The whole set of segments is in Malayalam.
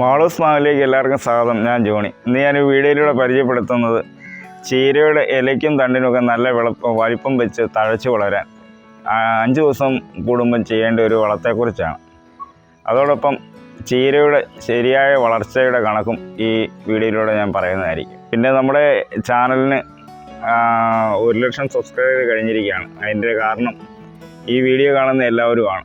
മോളൂസ് മാവിലേക്ക് എല്ലാവർക്കും സ്വാഗതം. ഞാൻ ജോണി. ഇന്ന് ഞാൻ വീഡിയോയിലൂടെ പരിചയപ്പെടുത്തുന്നത് ചീരയുടെ ഇലയ്ക്കും തണ്ടിനുമൊക്കെ നല്ല വിളപ്പ് വലിപ്പം വെച്ച് തഴച്ചു വളരാൻ അഞ്ച് ദിവസം കൂടുമ്പം ചെയ്യേണ്ട ഒരു വളത്തെക്കുറിച്ചാണ്. അതോടൊപ്പം ചീരയുടെ ശരിയായ വളർച്ചയുടെ കണക്കും ഈ വീഡിയോയിലൂടെ ഞാൻ പറയുന്നതായിരിക്കും. പിന്നെ നമ്മുടെ ചാനലിന് ഒരു ലക്ഷം സബ്സ്ക്രൈബർ കഴിഞ്ഞിരിക്കുകയാണ്. അതിന്റെ കാരണം ഈ വീഡിയോ കാണുന്ന എല്ലാവരുമാണ്.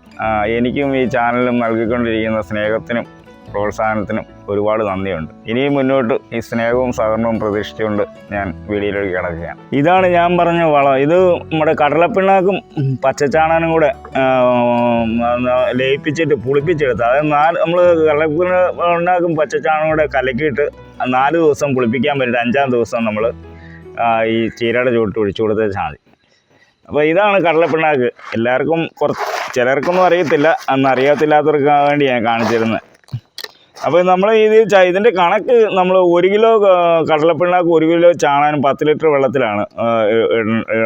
എനിക്കും ഈ ചാനലിനും നൽകിക്കൊണ്ടിരിക്കുന്ന സ്നേഹത്തിനും പ്രോത്സാഹനത്തിനും ഒരുപാട് നന്ദിയുണ്ട്. ഇനിയും മുന്നോട്ട് ഈ സ്നേഹവും സഹകരണവും പ്രതീക്ഷിച്ചുകൊണ്ട് ഞാൻ വീഡിയോയിലേക്ക് കിടക്കുകയാണ്. ഇതാണ് ഞാൻ പറഞ്ഞ വളം. ഇത് നമ്മുടെ കടലപ്പിണ്ണാക്കും പച്ചച്ചാണാനും കൂടെ ലയിപ്പിച്ചിട്ട് പുളിപ്പിച്ചെടുത്ത്. അതായത് നാല് നമ്മൾ കടലപ്പിണ്ണാക്കും പച്ചച്ചാണനും കൂടെ കലക്കിയിട്ട് നാല് ദിവസം പുളിപ്പിക്കാൻ പറ്റും അഞ്ചാം ദിവസം നമ്മൾ ഈ ചീരയുടെ ചുവട്ട് ഒഴിച്ചു കൊടുത്താൽ മതി. അപ്പോൾ ഇതാണ് കടലപ്പിണ്ണാക്ക്. എല്ലാവർക്കും കുറച്ച് ചിലർക്കൊന്നും അറിയത്തില്ല. അന്ന് അറിയാത്തില്ലാത്തവർക്ക് വേണ്ടി ഞാൻ കാണിച്ചിരുന്നത്. അപ്പോൾ നമ്മൾ ഇത് ഇതിന്റെ കണക്ക് നമ്മൾ ഒരു കിലോ കടലപ്പിണ്ണാക്ക് ഒരു കിലോ ചാണാനും പത്ത് ലിറ്റർ വെള്ളത്തിലാണ്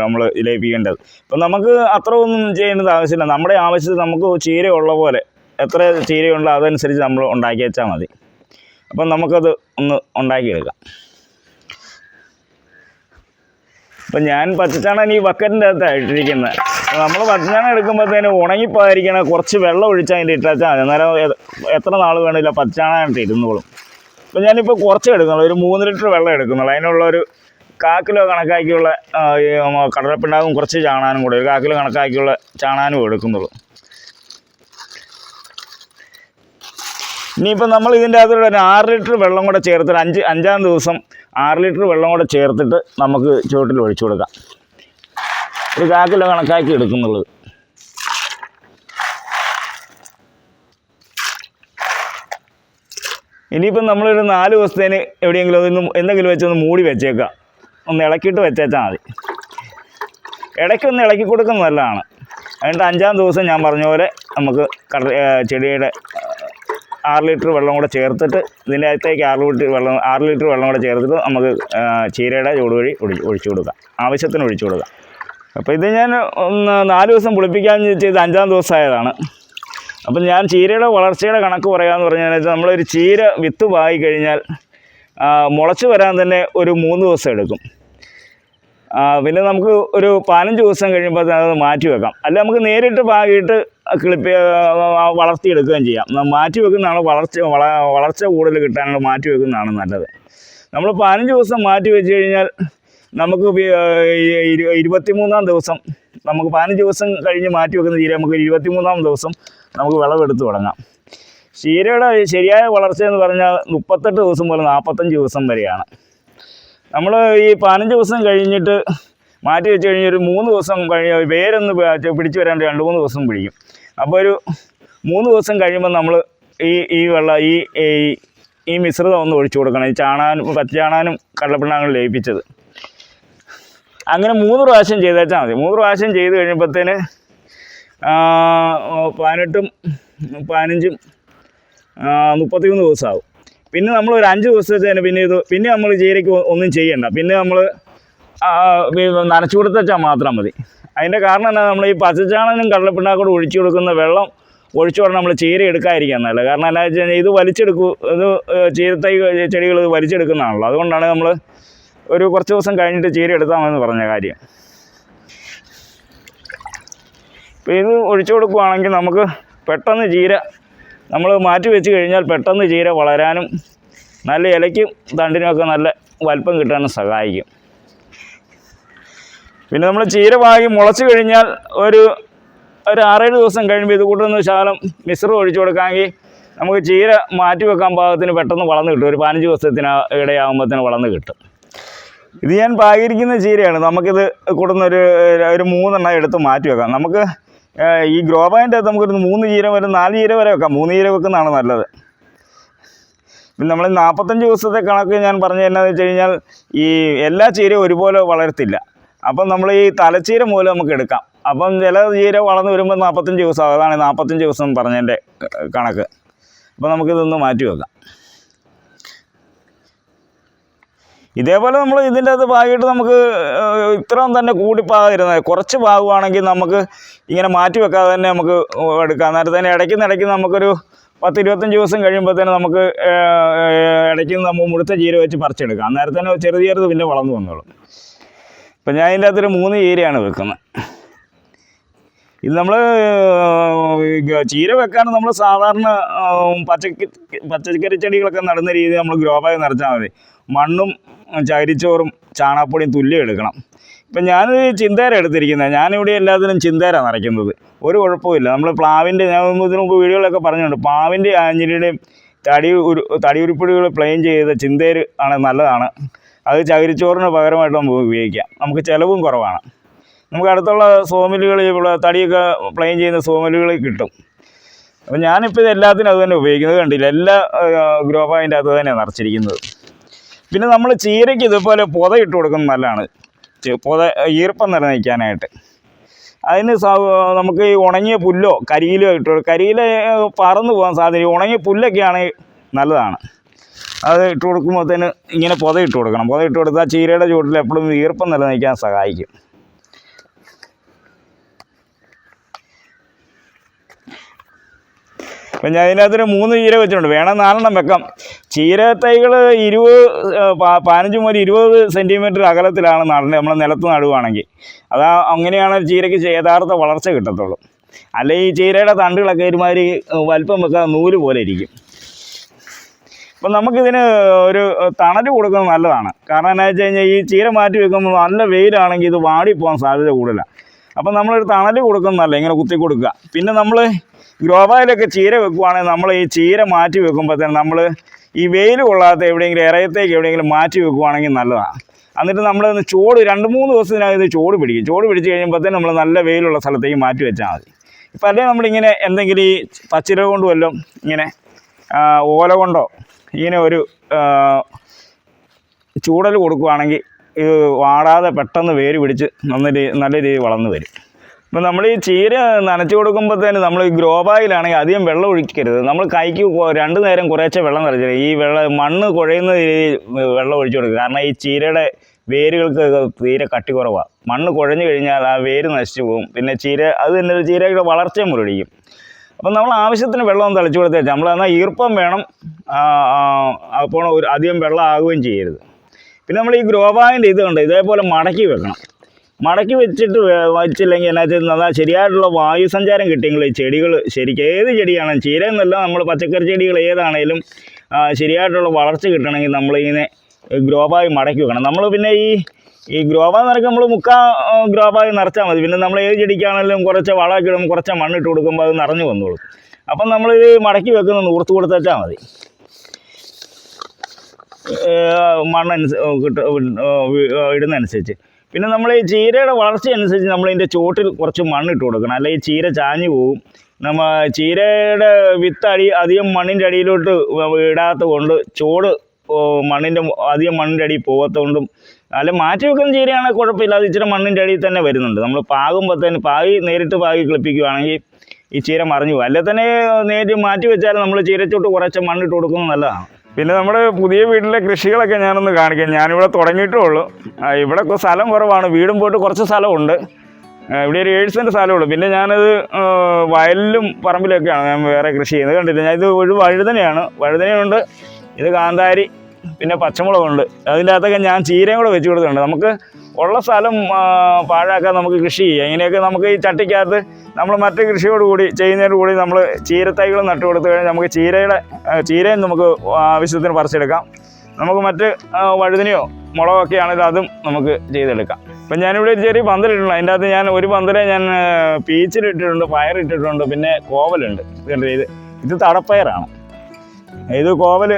നമ്മൾ ലയിപ്പിക്കേണ്ടത്. അപ്പം നമുക്ക് അത്ര ഒന്നും ചെയ്യേണ്ടത് ആവശ്യമില്ല. നമ്മുടെ ആവശ്യത്തിന് നമുക്ക് ചീര ഉള്ള പോലെ എത്ര ചീരയുണ്ടോ അതനുസരിച്ച് നമ്മൾ ഉണ്ടാക്കി വെച്ചാൽ മതി. അപ്പം നമുക്കത് ഒന്ന് ഉണ്ടാക്കിയെടുക്കാം. അപ്പം ഞാൻ പച്ചച്ചാണാൻ ഈ ബക്കറ്റിന്റെ അകത്താണ് ഇട്ടിരിക്കുന്നത് നമ്മൾ ഭക്ഷണം എടുക്കുമ്പോഴത്തേന് ഉണങ്ങിപ്പോയിരിക്കണം കുറച്ച് വെള്ളം ഒഴിച്ച് അതിന്റെ ഇട്ടാൽ മതി. അന്നേരം എത്ര നാൾ വേണമില്ല പച്ചാണായിട്ട് ഇരുന്നോളും. അപ്പം ഞാനിപ്പോൾ കുറച്ച് എടുക്കുന്നുള്ളൂ. ഒരു മൂന്ന് ലിറ്റർ വെള്ളം എടുക്കുന്നുള്ളൂ. അതിനുള്ള ഒരു കാക്കിലോ കണക്കാക്കിയുള്ള കടലപ്പിണ്ടാവും കുറച്ച് ചാണാനും കൂടെ ഒരു കാക്കിലോ കണക്കാക്കിയുള്ള ചാണാനും എടുക്കുന്നുള്ളൂ. ഇനിയിപ്പോൾ നമ്മൾ ഇതിന്റെ അകത്തുള്ള ഒരു ആറ് ലിറ്റർ വെള്ളം കൂടെ ചേർത്തിട്ട് അഞ്ച് അഞ്ചാം ദിവസം ആറ് ലിറ്റർ വെള്ളം കൂടെ ചേർത്തിട്ട് നമുക്ക് ചുവട്ടിൽ ഒഴിച്ചു കൊടുക്കാം. ഒരു കാ കിലോ കണക്കാക്കി എടുക്കുന്നുള്ളത് ഇനിയിപ്പം നമ്മളൊരു നാല് ദിവസത്തേന് എവിടെയെങ്കിലും ഒന്ന് എന്തെങ്കിലും വെച്ചൊന്ന് മൂടി വെച്ചേക്കാം. ഒന്ന് ഇളക്കിയിട്ട് വെച്ചേച്ചാൽ മതി. ഇടയ്ക്ക് ഒന്ന് ഇളക്കി കൊടുക്കുന്നത് നല്ലതാണ്. എന്നിട്ട് അഞ്ചാം ദിവസം ഞാൻ പറഞ്ഞ പോലെ നമുക്ക് കട ചെടിയുടെ ആറ് ലിറ്റർ വെള്ളം കൂടെ ചേർത്തിട്ട് ഇതിന്റെ അകത്തേക്ക് ആറ് ലിറ്റർ വെള്ളം ആറ് ലിറ്റർ വെള്ളം കൂടെ ചേർത്തിട്ട് നമുക്ക് ചീരയുടെ ചൂട് വഴി ഒഴിച്ച് ഒഴിച്ചു കൊടുക്കാം. ആവശ്യത്തിന് ഒഴിച്ചു കൊടുക്കാം. അപ്പോൾ ഇത് ഞാൻ ഒന്ന് നാല് ദിവസം പുളിപ്പിക്കാൻ ചെയ്ത് അഞ്ചാം ദിവസമായതാണ് അപ്പം ഞാൻ ചീരയുടെ വളർച്ചയുടെ കണക്ക് പറയാമെന്ന് പറഞ്ഞാൽ നമ്മളൊരു ചീര വിത്ത് വായി കഴിഞ്ഞാൽ മുളച്ച് വരാൻ തന്നെ ഒരു മൂന്ന് ദിവസം എടുക്കും. പിന്നെ നമുക്ക് ഒരു പതിനഞ്ച് ദിവസം കഴിയുമ്പോൾ അത് മാറ്റി വെക്കാം. അല്ല നമുക്ക് നേരിട്ട് പാകിയിട്ട് കിളിപ്പി വളർത്തിയെടുക്കുകയും ചെയ്യാം. മാറ്റി വെക്കുന്നതാണ് വളർച്ച വള വളർച്ച കൂടുതൽ കിട്ടാനുള്ള മാറ്റി വെക്കുന്നതാണ് നല്ലത്. നമ്മൾ പതിനഞ്ച് ദിവസം മാറ്റി വെച്ച് കഴിഞ്ഞാൽ നമുക്ക് ഇരുപത്തിമൂന്നാം ദിവസം നമുക്ക് പതിനഞ്ച് ദിവസം കഴിഞ്ഞ് മാറ്റി വെക്കുന്ന ചീര നമുക്ക് ഇരുപത്തിമൂന്നാം ദിവസം നമുക്ക് വിളവെടുത്ത് തുടങ്ങാം. ചീരയുടെ ശരിയായ വളർച്ച എന്ന് പറഞ്ഞാൽ മുപ്പത്തെട്ട് ദിവസം മുതൽ നാൽപ്പത്തഞ്ച് ദിവസം വരെയാണ്. നമ്മൾ ഈ പതിനഞ്ച് ദിവസം കഴിഞ്ഞിട്ട് മാറ്റി വെച്ച് കഴിഞ്ഞ് ഒരു മൂന്ന് ദിവസം കഴിഞ്ഞ് വേരൊന്ന് പിടിച്ചു വരാൻ രണ്ട് മൂന്ന് ദിവസം പിടിക്കും. അപ്പോൾ ഒരു മൂന്ന് ദിവസം കഴിയുമ്പോൾ നമ്മൾ ഈ ഈ വെള്ളം ഈ- ഈ മിശ്രിതം ഒന്ന് ഒഴിച്ചു കൊടുക്കണം. ഈ ചാണാനും പച്ചചാണാനും കടലപ്പിണ്ണാങ്ങൾ ലയിപ്പിച്ചത്. അങ്ങനെ മൂന്ന് പ്രാവശ്യം ചെയ്തേച്ചാൽ മതി. മൂന്ന് പ്രാവശ്യം ചെയ്ത് കഴിയുമ്പോഴത്തേന് പതിനെട്ടും പതിനഞ്ചും മുപ്പത്തിമൂന്ന് ദിവസമാവും. പിന്നെ നമ്മൾ ഒരു അഞ്ച് ദിവസത്തേന് പിന്നെ ഇത് പിന്നെ നമ്മൾ ചീരയ്ക്ക് ഒന്നും ചെയ്യണ്ട. പിന്നെ നമ്മൾ നനച്ചു കൊടുത്തുവെച്ചാൽ മാത്രം മതി. അതിന്റെ കാരണം എന്താ നമ്മൾ ഈ പച്ചച്ചാണനും കടലപ്പിണ്ണാക്കോട് ഒഴിച്ചു കൊടുക്കുന്ന വെള്ളം ഒഴിച്ചു കൊടുത്ത് നമ്മൾ ചീര എടുക്കാതിരിക്കാൻ നല്ലത്. കാരണം എന്താ വെച്ച് കഴിഞ്ഞാൽ ഇത് വലിച്ചെടുക്കൂ ഇത് ചീരത്തൈ ചെടികൾ വലിച്ചെടുക്കുന്നതാണല്ലോ. അതുകൊണ്ടാണ് നമ്മൾ ഒരു കുറച്ച് ദിവസം കഴിഞ്ഞിട്ട് ചീര എടുത്താമെന്ന് പറഞ്ഞ കാര്യം. ഇപ്പോൾ ഇത് ഒഴിച്ചു കൊടുക്കുകയാണെങ്കിൽ നമുക്ക് പെട്ടെന്ന് ചീര നമ്മൾ മാറ്റി വെച്ച് കഴിഞ്ഞാൽ പെട്ടെന്ന് ചീര വളരാനും നല്ല ഇലയ്ക്കും തണ്ടിനുമൊക്കെ നല്ല വലിപ്പം കിട്ടാനും സഹായിക്കും. പിന്നെ നമ്മൾ ചീര വാങ്ങി മുളച്ച് കഴിഞ്ഞാൽ ഒരു ഒരു ആറേഴ് ദിവസം കഴിയുമ്പോൾ ഇത് കൂട്ടുന്ന ശകലം മിശ്രം ഒഴിച്ചു കൊടുക്കാമെങ്കിൽ നമുക്ക് ചീര മാറ്റി വെക്കാൻ പാകത്തിന് പെട്ടെന്ന് വളർന്ന് കിട്ടും. ഒരു പതിനഞ്ച് ദിവസത്തിന് ഇടയാകുമ്പോഴത്തേന് വളർന്ന് കിട്ടും. ഇത് ഞാൻ പാകിയിരിക്കുന്ന ചീരയാണ്. നമുക്കിത് കൂടുന്ന ഒരു ഒരു മൂന്നെണ്ണം എടുത്ത് മാറ്റി വെക്കാം. നമുക്ക് ഈ ഗ്രോ ബാഗിന്റെ അകത്ത് നമുക്കൊരു മൂന്ന് ചീര വരെ നാല് ചീര വരെ വെക്കാം. മൂന്ന് ചീര വെക്കുന്നതാണ് നല്ലത്. പിന്നെ നമ്മൾ നാൽപ്പത്തഞ്ച് ദിവസത്തെ കണക്ക് ഞാൻ പറഞ്ഞത് എന്നാന്ന് വെച്ച് കഴിഞ്ഞാൽ ഈ എല്ലാ ചീരയും ഒരുപോലെ വളരത്തില്ല. അപ്പം നമ്മൾ ഈ തലച്ചീര മൂലം നമുക്ക് എടുക്കാം. അപ്പം ചില ചീര വളർന്ന് വരുമ്പോൾ നാൽപ്പത്തഞ്ച് ദിവസം അതാണ് നാൽപ്പത്തഞ്ച് ദിവസം പറഞ്ഞതിന്റെ കണക്ക്. അപ്പോൾ നമുക്കിതൊന്ന് മാറ്റി വെക്കാം. ഇതേപോലെ നമ്മൾ ഇതിന്റെ അകത്ത് ഭാഗമായിട്ട് നമുക്ക് ഇത്രയും തന്നെ കൂടിപ്പാകാതിരുന്നത് കുറച്ച് ഭാഗമാണെങ്കിൽ നമുക്ക് ഇങ്ങനെ മാറ്റി വെക്കാതെ തന്നെ നമുക്ക് എടുക്കാം. നേരത്തെ തന്നെ ഇടയ്ക്ക് ഇടയ്ക്ക് നമുക്കൊരു പത്ത് ഇരുപത്തഞ്ച് ദിവസം കഴിയുമ്പോഴത്തേന് നമുക്ക് ഇടയ്ക്ക് നമ്മൾ മുഴുത്ത ചീര വെച്ച് പറിച്ചെടുക്കാം. അന്നേരം തന്നെ ചെറു ചെറുത് പിന്നെ വളർന്നു വന്നോളും. ഇപ്പം ഞാൻ ഇതിന്റെ അകത്തൊരു മൂന്ന് ചീരയാണ് വെക്കുന്നത്. ഇത് നമ്മൾ ചീര വെക്കാൻ നമ്മൾ സാധാരണ പച്ചക്കറി പച്ചക്ക പച്ചക്കറി ചെടികളൊക്കെ നടുന്ന രീതി നമ്മൾ ഗ്രോ ബാഗ് നിറച്ചാൽ മതി. മണ്ണും ചകിരിച്ചോറും ചാണകപ്പൊടിയും തുല്യം എടുക്കണം. ഇപ്പം ഞാൻ ചിന്തേര എടുത്തിരിക്കുന്നത് ഞാനിവിടെ എല്ലാത്തിനും ചിന്തേര നിറയ്ക്കുന്നത് ഒരു കുഴപ്പമില്ല നമ്മൾ പ്ലാവിന്റെ ഞാൻ ഇതിനു മുമ്പ് വീഡിയോകളൊക്കെ പറഞ്ഞിട്ടുണ്ട്. പ്ലാവിന്റെ ആഞ്ഞിലിയുടെയും തടി ഉരു തടി ഉരുപ്പിടികൾ പ്ലെയിൻ ചെയ്ത ചിന്തേര് ആണ് നല്ലതാണ്. അത് ചകിരിച്ചോറിന് പകരമായിട്ട് നമുക്ക് ഉപയോഗിക്കാം. നമുക്ക് ചിലവും കുറവാണ്. നമുക്ക് അടുത്തുള്ള സോമിലുകൾ ഇവിടെ തടിയൊക്കെ പ്ലെയിൻ ചെയ്യുന്ന സോമിലുകൾ കിട്ടും. അപ്പോൾ ഞാനിപ്പോൾ ഇത് എല്ലാത്തിനും അത് തന്നെ ഉപയോഗിക്കുന്നത്. കണ്ടില്ല? എല്ലാ ഗ്രോ പോയിന്റ് തന്നെയാണ് നിറച്ചിരിക്കുന്നത്. പിന്നെ നമ്മൾ ചീരയ്ക്ക് ഇതുപോലെ പുത ഇട്ട് കൊടുക്കുന്നത് നല്ലതാണ്. പുത ഈർപ്പം നിലനിൽക്കാനായിട്ട്. അതിന് നമുക്ക് ഈ ഉണങ്ങിയ പുല്ലോ കരിയിലോ ഇട്ട് കരിയില പറന്നു പോകാൻ സാധ്യത ഉണങ്ങിയ പുല്ലൊക്കെയാണ് നല്ലതാണ്. അത് ഇട്ട് കൊടുക്കുമ്പോഴത്തേന് ഇങ്ങനെ പുത ഇട്ട് കൊടുക്കണം. പുത ഇട്ട് കൊടുത്താൽ ചീരയുടെ ചുവട്ടിൽ എപ്പോഴും ഈർപ്പം നിലനിൽക്കാൻ സഹായിക്കും. അപ്പം ഞാൻ അതിനകത്തൊരു മൂന്ന് ചീര വെച്ചിട്ടുണ്ട്. വേണം നാലെണ്ണം വെക്കാം. ചീര തൈകൾ ഇരുപത് പതിനഞ്ച് മുതൽ ഇരുപത് സെന്റിമീറ്റർ അകലത്തിലാണ് നടേണ്ടത് നമ്മൾ നിലത്ത് നടുവാണെങ്കിൽ. അതാ അങ്ങനെയാണ് ചീരയ്ക്ക് യഥാർത്ഥ വളർച്ച കിട്ടത്തുള്ളൂ. അല്ലെ ഈ ചീരയുടെ തണ്ടുകളൊക്കെ ഒരുമാതിരി വലിപ്പം വെക്കാൻ നൂൽ പോലെ ഇരിക്കും. അപ്പം നമുക്കിതിന് ഒരു തണൽ കൊടുക്കുന്നത് നല്ലതാണ്. കാരണം എന്താ വെച്ച് കഴിഞ്ഞാൽ ഈ ചീര മാറ്റി വെക്കുമ്പോൾ നല്ല വെയിലാണെങ്കിൽ ഇത് വാടിപ്പോകാൻ സാധ്യത കൂടുതലാണ് അപ്പം നമ്മളൊരു തണൽ കൊടുക്കുന്നതല്ല ഇങ്ങനെ കുത്തി കൊടുക്കുക. പിന്നെ നമ്മൾ ഗ്രോബായിലൊക്കെ ചീര വെക്കുവാണെങ്കിൽ നമ്മൾ ഈ ചീര മാറ്റി വെക്കുമ്പോഴത്തേന് നമ്മൾ ഈ വെയിൽ കൊള്ളാത്ത എവിടെയെങ്കിലും ഇറയത്തേക്ക് എവിടെയെങ്കിലും മാറ്റി വെക്കുവാണെങ്കിൽ നല്ലതാണ് എന്നിട്ട് നമ്മൾ ചോട് രണ്ട് മൂന്ന് ദിവസത്തിനകത്ത് ചോട് പിടിക്കും. ചോട് പിടിച്ച് തന്നെ നമ്മൾ നല്ല വെയിലുള്ള സ്ഥലത്തേക്ക് മാറ്റി വെച്ചാൽ മതി. ഇപ്പം അല്ലെങ്കിൽ നമ്മളിങ്ങനെ എന്തെങ്കിലും ഈ പച്ചില കൊണ്ട് വല്ലതും ഇങ്ങനെ ഓല കൊണ്ടോ ഇങ്ങനെ ഒരു ചൂടൽ കൊടുക്കുകയാണെങ്കിൽ ഇത് വാടാതെ പെട്ടെന്ന് വേര് പിടിച്ച് നല്ല നല്ല രീതിയിൽ വളർന്നു വരും. ഇപ്പം നമ്മൾ ഈ ചീര നനച്ചു തന്നെ നമ്മൾ ഗ്രോ ബാഗിലാണെങ്കിൽ അധികം വെള്ളം ഒഴിക്കരുത്. നമ്മൾ കൈക്ക് രണ്ട് നേരം കുറേശ്ശെ വെള്ളം നിറച്ചില്ല ഈ വെള്ളം മണ്ണ് കുഴയുന്ന രീതിയിൽ വെള്ളം ഒഴിച്ചു കൊടുക്കുക. കാരണം ഈ ചീരയുടെ വേരുകൾക്ക് തീരെ കട്ടി കുറവാണ് മണ്ണ് കുഴഞ്ഞു കഴിഞ്ഞാൽ ആ വേര് നശിച്ചു പോകും. പിന്നെ ചീര അത് തന്നെ ചീരയുടെ വളർച്ചയും മുരടിക്കും അപ്പം നമ്മൾ ആവശ്യത്തിന് വെള്ളം തളിച്ചു കൊടുത്തേച്ചാൽ നമ്മൾ എന്നാൽ ഈർപ്പം വേണം അപ്പോൾ ഒരു അധികം വെള്ളം ആകുകയും ചെയ്യരുത്. പിന്നെ നമ്മൾ ഈ ഗ്രോ ബാഗിന്റെ ഇത് ഇതേപോലെ മടക്കി വെക്കണം. മടക്കി വെച്ചിട്ട് വെച്ചില്ലെങ്കിൽ എന്നാ വെച്ചാൽ ശരിയായിട്ടുള്ള വായു സഞ്ചാരം കിട്ടിയെങ്കിൽ ചെടികൾ ശരിക്കും ഏത് ചെടിയാണ്? ചീര എന്നല്ല നമ്മൾ പച്ചക്കറി ചെടികൾ ഏതാണേലും ശരിയായിട്ടുള്ള വളർച്ച കിട്ടണമെങ്കിൽ നമ്മളിങ്ങനെ ഗ്രോ ബാഗ് മടക്കി വെക്കണം. നമ്മൾ പിന്നെ ഈ ഈ ഗ്രോ ബാഗ് നമ്മൾ മുക്കാ ഗ്രോബായി നിറച്ചാൽ മതി. പിന്നെ നമ്മൾ ഏത് ചെടിക്കാണെങ്കിലും കുറച്ച് വളമൊക്കെ ഇടുമ്പോൾ കുറച്ച് മണ്ണിട്ട് കൊടുക്കുമ്പോൾ അത് നിറഞ്ഞു വന്നോളും. അപ്പം നമ്മളിത് മടക്കി വെക്കുന്ന നൂർത്ത് കൊടുത്തേച്ചാൽ മതി. മണ്ണനുസ കിട്ട ഇടുന്നതനുസരിച്ച്. പിന്നെ നമ്മൾ ഈ ചീരയുടെ വളർച്ച അനുസരിച്ച് നമ്മൾ ഇതിന്റെ ചോട്ടിൽ കുറച്ച് മണ്ണിട്ട് കൊടുക്കണം. അല്ലെങ്കിൽ ചീര ചാഞ്ഞു പോകും നമ്മ ചീരയുടെ വിത്ത് അടി അധികം മണ്ണിന്റെ അടിയിലോട്ട് ഇടാത്ത കൊണ്ട് ചോട് മണ്ണിന്റെ അധികം മണ്ണിന്റെ അടിയിൽ പോകാത്തതുകൊണ്ടും അല്ല മാറ്റി വെക്കുന്ന ചീരയാണെങ്കിൽ കുഴപ്പമില്ല അത് ഇച്ചിരി മണ്ണിന്റെ അടിയിൽ തന്നെ വരുന്നുണ്ട്. നമ്മൾ പാകുമ്പോൾ തന്നെ പാകി നേരിട്ട് പാകി കിളിപ്പിക്കുകയാണെങ്കിൽ ഈ ചീര മറിഞ്ഞു പോകും അല്ലെ തന്നെ നേരിട്ട് മാറ്റി വെച്ചാൽ നമ്മൾ ചീരച്ചോട്ട് കുറച്ച് മണ്ണിട്ട് കൊടുക്കുന്നത് നല്ലതാണ്. പിന്നെ നമ്മുടെ പുതിയ വീട്ടിലെ കൃഷികളൊക്കെ ഞാനൊന്ന് കാണിക്കാം. ഞാനിവിടെ തുടങ്ങിയിട്ടേ ഉള്ളൂ. ഇവിടെ സ്ഥലം കുറവാണ്. വീടും പോയിട്ട് കുറച്ച് സ്ഥലമുണ്ട്. ഇവിടെ ഒരു ഏഴ് സെന്റ് സ്ഥലമുള്ളൂ പിന്നെ ഞാനത് വയലിലും പറമ്പിലൊക്കെയാണ് ഞാൻ വേറെ കൃഷി ചെയ്യുന്നത്. കണ്ടില്ല? ഞാൻ ഇത് ഒരു വഴുതനയാണ്. വഴുതനയുണ്ട് ഇത് കാന്താരി പിന്നെ പച്ചമുളകുണ്ട്. അതിന്റെ അകത്തൊക്കെ ഞാൻ ചീരയും കൂടെ വെച്ച് കൊടുത്തിട്ടുണ്ട്. നമുക്ക് ഉള്ള സ്ഥലം പാഴാക്കാൻ നമുക്ക് കൃഷി ചെയ്യാം. ഇങ്ങനെയൊക്കെ നമുക്ക് ഈ ചട്ടിക്കകത്ത് നമ്മൾ മറ്റ് കൃഷിയോട് കൂടി ചെയ്യുന്നതിനോട് കൂടി നമ്മൾ ചീരത്തൈകൾ നട്ടു കൊടുത്തു കഴിഞ്ഞാൽ നമുക്ക് ചീരയുടെ ചീരയും നമുക്ക് ആവശ്യത്തിന് പറിച്ചെടുക്കാം. നമുക്ക് മറ്റ് വഴുതിനെയോ മുളകൊക്കെ ആണെങ്കിലും അതും നമുക്ക് ചെയ്തെടുക്കാം. ഇപ്പം ഞാനിവിടെ ഒരു ചെറിയ പന്തലിട്ടുണ്ട് അതിന്റെ അകത്ത് ഞാൻ ഒരു പന്തലെ ഞാൻ പീച്ചിലിട്ടിട്ടുണ്ട് പയറിട്ടിട്ടുണ്ട് പിന്നെ കോവലുണ്ട്. ഇത് ഇത് തടപ്പയറാണ്. ഇത് കോവൽ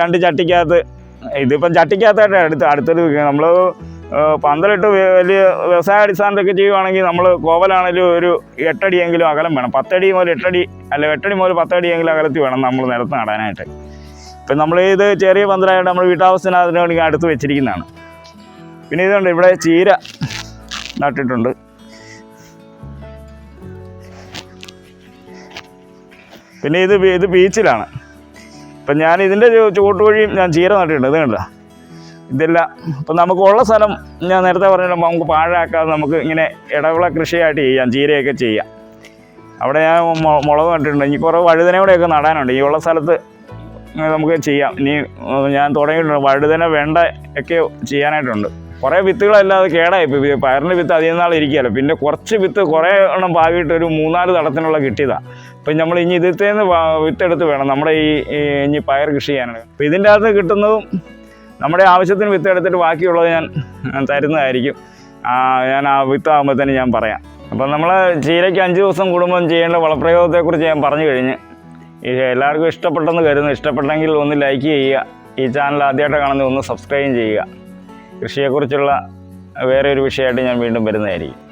രണ്ട് ചട്ടിക്കകത്ത് ഇതിപ്പം ചട്ടിക്കകത്തായിട്ട് അടുത്ത് അടുത്തൊരു നമ്മൾ പന്തലിട്ട് വലിയ വ്യവസായ അടിസ്ഥാനത്തൊക്കെ ചെയ്യുവാണെങ്കിൽ നമ്മൾ കോവലാണെങ്കിലും ഒരു എട്ടടിയെങ്കിലും അകലം വേണം. പത്തടി മുതൽ എട്ടടി അല്ല എട്ടടി മുതൽ പത്തടിയെങ്കിലും അകലത്തിൽ വേണം നമ്മൾ നിലത്ത് നടാനായിട്ട്. ഇപ്പം നമ്മൾ ഇത് ചെറിയ പന്തലായിട്ട് നമ്മൾ വീട്ടാവശ്യത്തിന് വേണ്ടി അടുത്ത് വെച്ചിരിക്കുന്നതാണ്. പിന്നെ ഇതുണ്ട് ഇവിടെ ചീര നട്ടിട്ടുണ്ട്. പിന്നെ ഇത് ഇത് ബീച്ചിലാണ് ഇപ്പം ഞാൻ ഇതിന്റെ ചൂട്ടുവഴിയും ഞാൻ ചീര നട്ടിട്ടുണ്ട് ഇത് കണ്ടോ? ഇതെല്ലാം ഇപ്പം നമുക്കുള്ള സ്ഥലം ഞാൻ നേരത്തെ പറഞ്ഞല്ലോ നമുക്ക് പാഴാക്കാതെ നമുക്ക് ഇങ്ങനെ ഇടവിള കൃഷിയായിട്ട് ചെയ്യാം ചീരയൊക്കെ ചെയ്യാം. അവിടെ ഞാൻ മുളക് നട്ടിട്ടുണ്ട്. ഇനി കുറേ വഴുതന കൂടെയൊക്കെ നടാനുണ്ട്. ഈ ഉള്ള സ്ഥലത്ത് നമുക്ക് ചെയ്യാം. ഇനി ഞാൻ തുടങ്ങിയിട്ടുണ്ട്. വഴുതന വെണ്ട ഒക്കെ ചെയ്യാനായിട്ടുണ്ട്. കുറേ വിത്തുകളല്ലാതെ കേടായി ഇപ്പോൾ പയറിന്റെ വിത്ത് അധികം നാൾ ഇരിക്കുകയല്ലോ. പിന്നെ കുറച്ച് വിത്ത് കുറേ എണ്ണം പാകിയിട്ട് ഒരു മൂന്നാൽ തടത്തിനുള്ള കിട്ടിയതാണ് അപ്പം നമ്മൾ ഇനി ഇതിൽ നിന്ന് വിത്തെടുത്ത് വേണം. നമ്മുടെ ഈ ഇനി പയർ കൃഷി ചെയ്യാനാണ് അപ്പോൾ ഇതിന്റെ അകത്ത് കിട്ടുന്നതും നമ്മുടെ ആവശ്യത്തിന് വിത്ത് എടുത്തിട്ട് ബാക്കിയുള്ളത് ഞാൻ തരുന്നതായിരിക്കും. ഞാൻ ആ വിത്ത് തന്നെ ഞാൻ പറയാം. അപ്പം നമ്മൾ ചീരയ്ക്ക് അഞ്ച് ദിവസം കൂടുമ്പം ചെയ്യേണ്ട വളപ്രയോഗത്തെക്കുറിച്ച് ഞാൻ പറഞ്ഞു കഴിഞ്ഞ്. എല്ലാവർക്കും ഇഷ്ടപ്പെട്ടെന്ന് കരുതുന്നു. ഇഷ്ടപ്പെട്ടെങ്കിൽ ഒന്ന് ലൈക്ക് ചെയ്യുക. ഈ ചാനൽ ആദ്യമായിട്ട് കാണുന്ന ഒന്ന് സബ്സ്ക്രൈബ് ചെയ്യുക. കൃഷിയെക്കുറിച്ചുള്ള വേറെ ഒരു വിഷയമായിട്ട് ഞാൻ വീണ്ടും വരുന്നതായിരിക്കും.